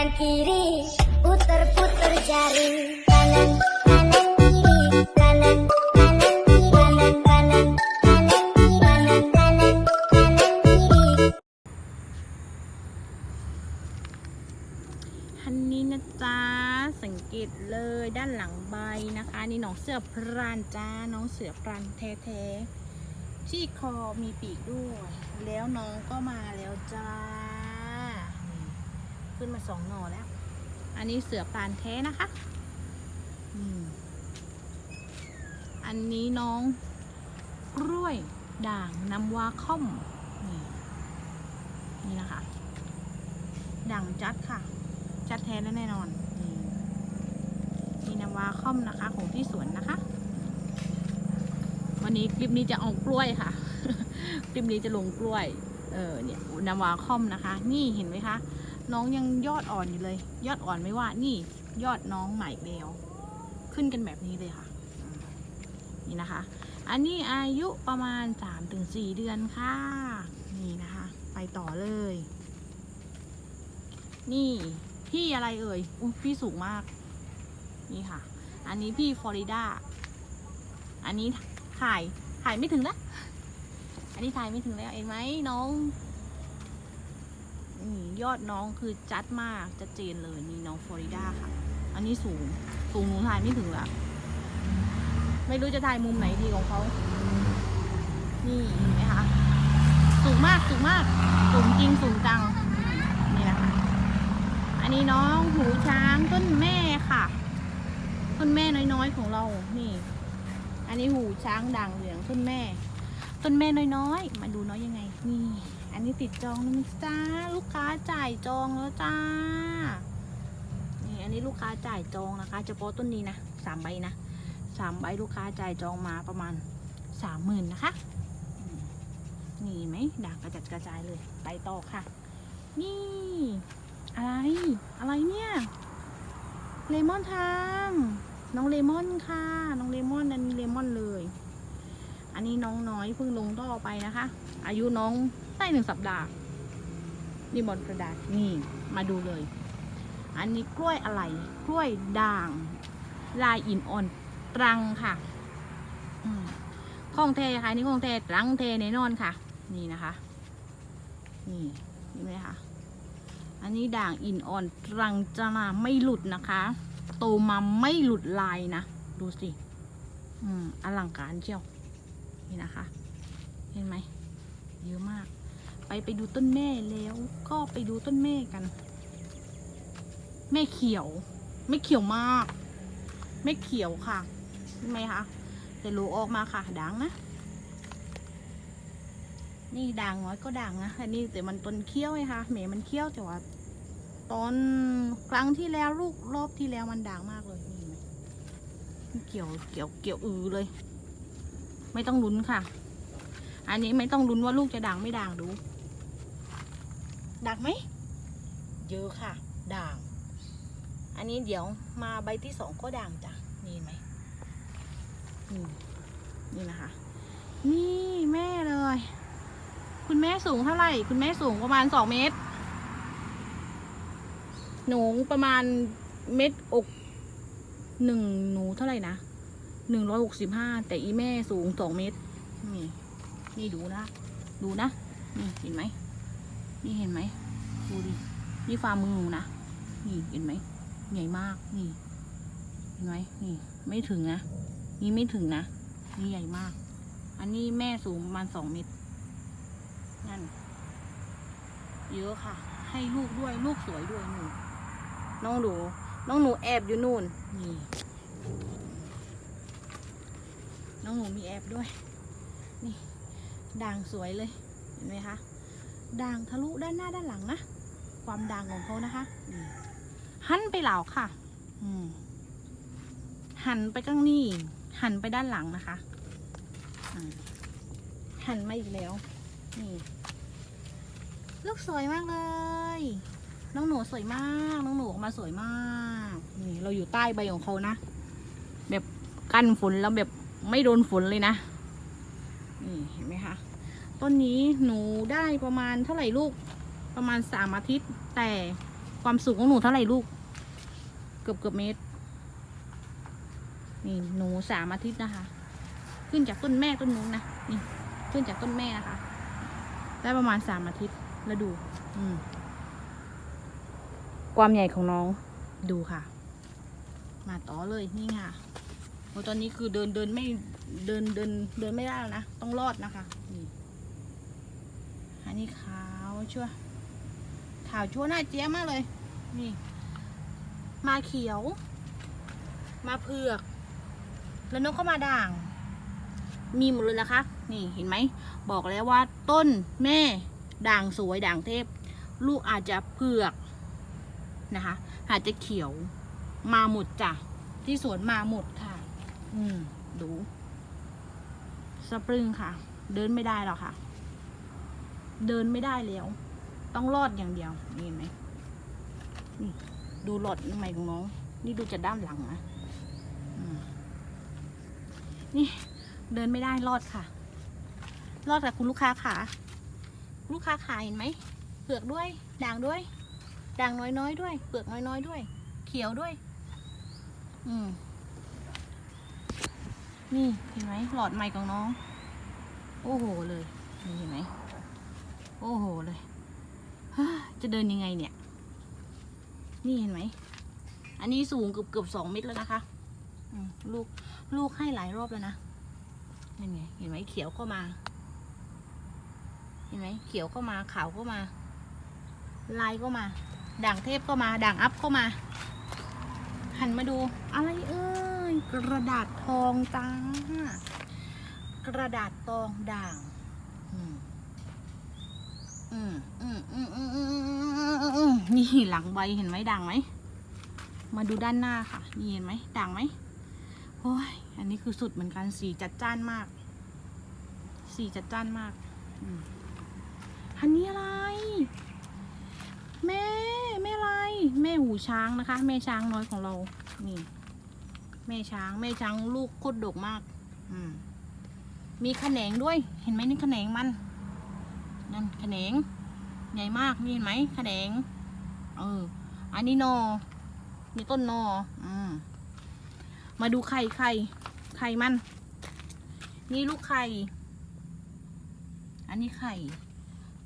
kanan kiri puter puter jari kanan kanan kiri kanan kanan kiri kanan kanan kanan kiri kanan kanan kanan kiri อันนี้นะจ๊ะสังเกตเลยด้านหลังใบนะคะ นี่น้องเสือพรานจ้าน้องเสือพรานแท้ๆที่คอมีปีกด้วย แล้วน้องก็มาแล้วจ้า ขึ้นมาสองหน่อแล้ว อันนี้เสือพรานแท้นะคะอืมอันนี้น้องกล้วยด่างน้ำวาค่อม นี่ นี่นะคะ ด่างจัดค่ะ จัดแท้และแน่นอน นี่มีนาวาค่อมนะคะ ของที่สวนนะคะ วันนี้คลิปนี้จะออกกล้วยค่ะ คลิปนี้จะลงกล้วย เออเนี่ยนาวาค่อมนะคะ นี่เห็นไหมคะ น้องยังยอดอ่อนอยู่เลย ยอดอ่อนไม่ว่า นี่ยอดน้องใหม่แล้วขึ้นกันแบบนี้เลยค่ะ นี่นะคะ อันนี้อายุประมาณ 3-4 เดือนค่ะ นี่นะคะ ไปต่อเลย นี่พี่อะไรเอ่ยอุ๊ยพี่สูงมาก นี่ค่ะ อันนี้พี่ฟลอริดา อันนี้ถ่ายถ่ายไม่ถึงแล้วอันนี้ถ่ายไม่ถึงแล้วเห็นไหมน้อง ยอดน้องคือจัดมากจัดเจนเลยนี่น้องฟลอริดาค่ะ อันนี้สูง สูงหนูถ่ายไม่ถึงละไม่รู้จะถ่ายมุมไหนดีของเขา นี่เห็นไหมคะ สูงมากสูงมาก สูงจริงสูงจัง นี่นะคะ อันนี้น้องหูช้างต้นแม่ค่ะ ต้นแม่น้อยๆของเรา นี่ อันนี้หูช้างด่างเหลืองต้นแม่ ต้นแม่น้อยๆ มาดูน้อยยังไง นี่ อันนี้ติดจองแล้วนะจ้าลูกค้าจ่ายจองแล้วจ้า นี่อันนี้ลูกค้าจ่ายจองนะคะเฉพาะต้นนี้นะสามใบนะสามใบลูกค้าจ่ายจองมาประมาณสามหมื่นนะคะนี่ไหมด่างกระจัดกระจายเลยไปต่อค่ะ นี่ อะไร อะไรเนี่ย เลมอนทามน้องเลมอนค่ะ น้องเลมอนอันนี้เลมอนเลย อันนี้น้องน้อยเพิ่งลงท่อไปนะคะ อายุน้อง ได้หนึ่งสัปดาห์ นี่บอลกระดาษนี่มาดูเลย อันนี้กล้วยอะไร กล้วยด่าง ลายอินอ่อนตรังค่ะของแท้ค่ะนนี่ของแท้ตรังแท้แน่นอนค่ะ นี่นะคะ นี่เห็นไหมคะอันนี้ด่างอินอ่อนตรังจะมาไม่หลุดนะคะโตมาไม่หลุดลายนะดูสิ อืมอลังการเชียวนี่นะคะ เห็นไหมเยอะมาก ไปไปดูต้นแม่แล้วก็ไปดูต้นแม่กัน แม่เขียว ไม่เขียวมาก ไม่เขียวค่ะเห็นไหมคะแต่รูออกมาค่ะด่างนะ นี่ด่างน้อยก็ด่างนะอันนี้แต่มันต้นเคี้ยวไงคะแหมมันเคี้ยวแต่ว่าตอนครั้งที่แล้วลูกรอบที่แล้วมันด่างมากเลยนี่เห็นไหมเกี่ยวเกี่ยวเกี่ยวอือเลย ไม่ต้องลุ้นค่ะ อันนี้ไม่ต้องลุ้นว่าลูกจะด่างไม่ด่างดู ด่างไหมเยอะค่ะ ด่าง อันนี้เดี๋ยวมาใบที่สองก็ด่างจ้ะนี่เห็นไหมอืมนี่นะคะ นี่แม่เลย คุณแม่สูงเท่าไหร่ คุณแม่สูงประมาณสองเมตร หนูประมาณเม็ดอกหนึ่งหนูเท่าไหร่นะหนึ่งร้อยหกสิบห้าแต่อีแม่สูงสองเมตร นี่ นี่ดูนะ ดูนะนี่เห็นไหม นี่เห็นไหมดูดิ นี่ฝ่ามือหนูนะ นี่เห็นไหม ใหญ่มาก นี่ เห็นไหมนี่ ไม่ถึงนะ นี่ไม่ถึงนะ นี่ใหญ่มาก อันนี้แม่สูงประมาณสองเมตร นั่น เยอะค่ะ ให้ลูกด้วย ลูกสวยด้วยหนูน้องหนู น้องหนูแอบอยู่นู่น นี่ น้องหนูมีแอบด้วย นี่ ด่างสวยเลย เห็นไหมคะ ด่างทะลุด้านหน้าด้านหลังนะ ความด่างของเขานะคะหันไปเหล่าค่ะ อืมหันไปข้างนี้ หันไปด้านหลังนะคะหันมาอีกแล้ว นี่ ลูกสวยมากเลย น้องหนูสวยมาก น้องหนูออกมาสวยมาก นี่ เราอยู่ใต้ใบของเขานะ แบบกันฝนแล้วแบบไม่โดนฝนเลยนะ นี่เห็นไหมคะ ต้นนี้หนูได้ประมาณเท่าไหร่ลูก ประมาณสามอาทิตย์ แต่ความสูงของหนูเท่าไหร่ลูก เกือบเกือบเมตร นี่หนูสามอาทิตย์นะคะ ขึ้นจากต้นแม่ต้นนู้นนะนี่ขึ้นจากต้นแม่นะคะ ได้ประมาณสามอาทิตย์แล้วดู อืมความใหญ่ของน้องดูค่ะ มาต่อเลยนี่ค่ะโอตอนนี้คือเดินเดินไม่เดินเดินเดินไม่ได้แล้วนะ ต้องรอดนะคะนี่ อันนี้ขาวชั่วขาวชั่วหน้าเจี๊ยบมากเลย นี่ มาเขียว มาเผือก แล้วนกก็มาด่าง มีหมดเลยนะคะ นี่เห็นไหม บอกแล้วว่าต้นแม่ด่างสวยด่างเทพ ลูกอาจจะเผือกนะคะ อาจจะเขียวมาหมดจ้ะ ที่สวนมาหมดค่ะ อืม ดู สปรึงค่ะ เดินไม่ได้หรอกค่ะ เดินไม่ได้แล้ว ต้องรอดอย่างเดียวนี่เห็นไหมนี่ดูหลอดใหม่ของน้อง นี่ดูจากด้านหลังนะนี่เดินไม่ได้รอดค่ะ รอดกับคุณลูกค้าขาลูกค้าขาเห็นไหมเผือกด้วย ด่างด้วย ด่างน้อยๆด้วย เปลือกน้อยๆด้วย เขียวด้วย อืมนี่เห็นไหมหลอดใหม่ของน้อง โอ้โหเลย นี่เห็นไหม โอ้โหเลยจะเดินยังไงเนี่ย นี่เห็นไหม อันนี้สูงเกือบเกือบสองเมตรแล้วนะคะลูกลูกให้หลายรอบแล้วนะนี่ไงเห็นไหมเขียวเข้ามา เห็นไหมเขียวเข้ามาขาวเข้ามา ลายก็มา ด่างเทพก็มา ด่างอัพก็มา หันมาดู อะไรเอ่ยกระดาษทองจ้ากระดาษทองด่าง อืม นี่หลังใบเห็นไหมด่างไหม มาดูด้านหน้าค่ะ นี่เห็นไหมด่างไหมโอ้ย อันนี้คือสุดเหมือนกัน สีจัดจ้านมาก สีจัดจ้านมากอันนี้อะไร แม่ แม่อะไร แม่หูช้างนะคะ แม่ช้างน้อยของเรา นี่ แม่ช้าง แม่ช้างลูกโคตรดกมาก อืมมีแขนงด้วย เห็นไหมนี่แขนงมัน นั่นแขนง ใหญ่มากนี่เห็นไหมแขนง เออ อันนี้นอมีต้นนออืมมาดูไข่ไข่ไข่มัน นี่ลูกไข่ อันนี้ไข่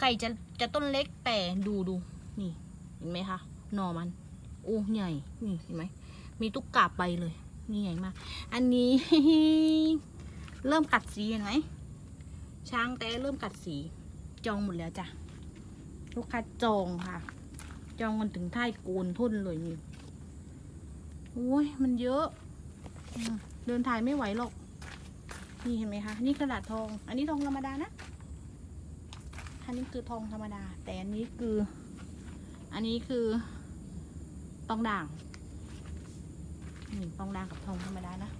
ไก่จะจะต้นเล็กแต่ดูดู นี่ เห็นไหมคะหน่อมัน โอ้ใหญ่ นี่เห็นไหม มีตุ๊กกาบใบเลย นี่ใหญ่มาก อันนี้ เริ่มกัดสีเห็นไหม ช้างแต่เริ่มกัดสี จองหมดแล้วจ้ะ ลูกค้าจองค่ะ จองกันถึงท้ายโกนทุ่นเลยนี่โอ้ยมันเยอะเดินถ่ายไม่ไหวหรอก นี่เห็นไหมคะ นี่กระดาษทอง อันนี้ทองธรรมดานะ อันนี้คือทองธรรมดา แต่อันนี้คือ อันนี้คือตองด่างนี่ตองด่างกับทองธรรมดานะ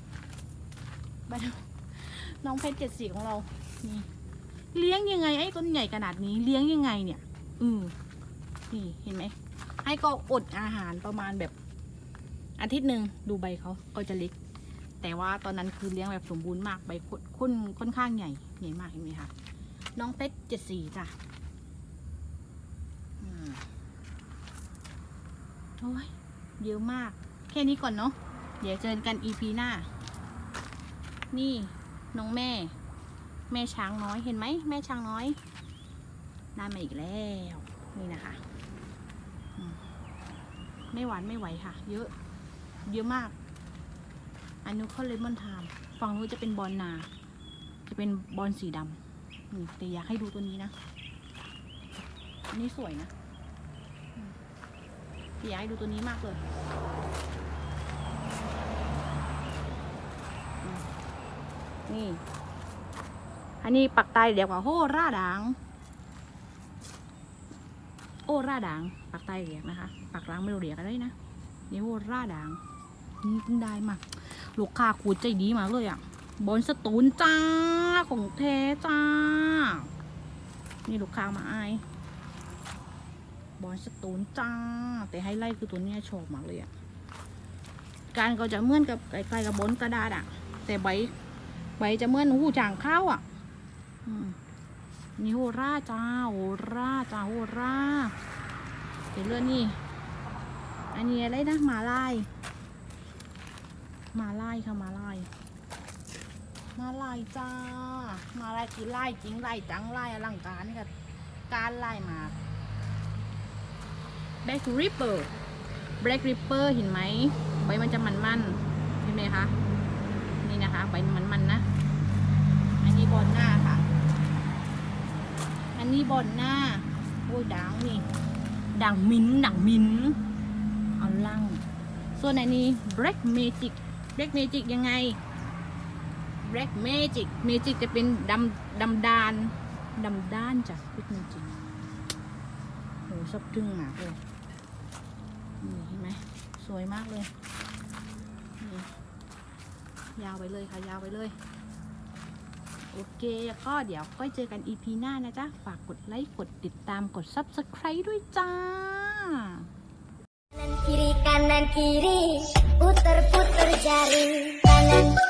มาดูน้องเพชรเจ็ดสีของเรา นี่ เลี้ยงยังไงไอ้ต้นใหญ่ขนาดนี้เลี้ยงยังไงเนี่ย อืมนี่เห็นไหมให้ก็อดอาหารประมาณแบบอาทิตย์หนึ่งดูใบเขาก็จะเล็ก แต่ว่าตอนนั้นคือเลี้ยงแบบสมบูรณ์มากใบค่อนค่อนข้างใหญ่ใหญ่มากเห็นไหมคะน้องเพชรเจ็ดสี่จ้ะอโอ้ยเยอะมาก แค่นี้ก่อนเนาะเดี๋ยวเจอกันอีพีหน้า นี่น้องแม่ แม่ช้างน้อยเห็นไหมแม่ช้างน้อยได้มาอีกแล้วนี่นะคะไม่หวานไม่ไหวค่ะ เยอะ เยอะมาก อันนู้นเขาเลมอนไทม์ฝั่งนู้นจะเป็นบอลนา จะเป็นบอลสีดำนี่แต่อยากให้ดูตัวนี้นะอันนี้สวยนะอืมแต่อยากให้ดูตัวนี้มากเลยนี่ อันนี้ปักใต้เรียกว่าโฮราดังโอราดังปักใต้เรียกนะคะปักร้างไม่รู้เรียกอะไรนะนี่โฮราดังนี่เพิ่งได้มาลูกค้าขูดใจดีมากเลยอะบอลสตูนจ้าของแท้จ้า นี่ลูกค้ามาอายบอลสตูนจ้า แต่ไฮไลท์คือตัวเนี้ยชอบมากเลยอะการก็จะเหมือนกับใกลๆกับบอลกระดาษอะ แต่ใบใบจะเหมือนหูจางข้าวอะ นี่โหราจ้าโหราจ้าโหราเห็นเลือดนี่ อันนี้อะไรนะหมาลายหมาลายค่ะหมาลายหมาลายจ้าหมาลายคือไล่จริงไล่จังไล่อลังการนี่ค่ะการไล่มาแบล็กริปเปอร์แบล็กริปเปอร์เห็นไหมใบมันจะมันๆเห็นไหมคะนี่นะคะใบมันมันนะ อันนี้บอลหน้าค่ะ อันนี้บอลหน้า โอ้ยด่างนี่ด่างมิ้นด่างมิ้นเอาลัง ส่วนอันนี้ black magic black magic ยังไง black magic magic จะเป็นดำดำดานดำด้านจ้ะพูดจริงๆโหซับจึ้งมากเลยนี่เห็นไหมสวยมากเลย ยาวไปเลยค่ะ ยาวไปเลย เคก็เดี๋ยวค่อยเจอกัน EP หน้านะจ๊ะ ฝากกดไลค์ กดติดตามกด Subscribe ด้วยจ้า kanan kiri kanan kiri puter puter jari kanan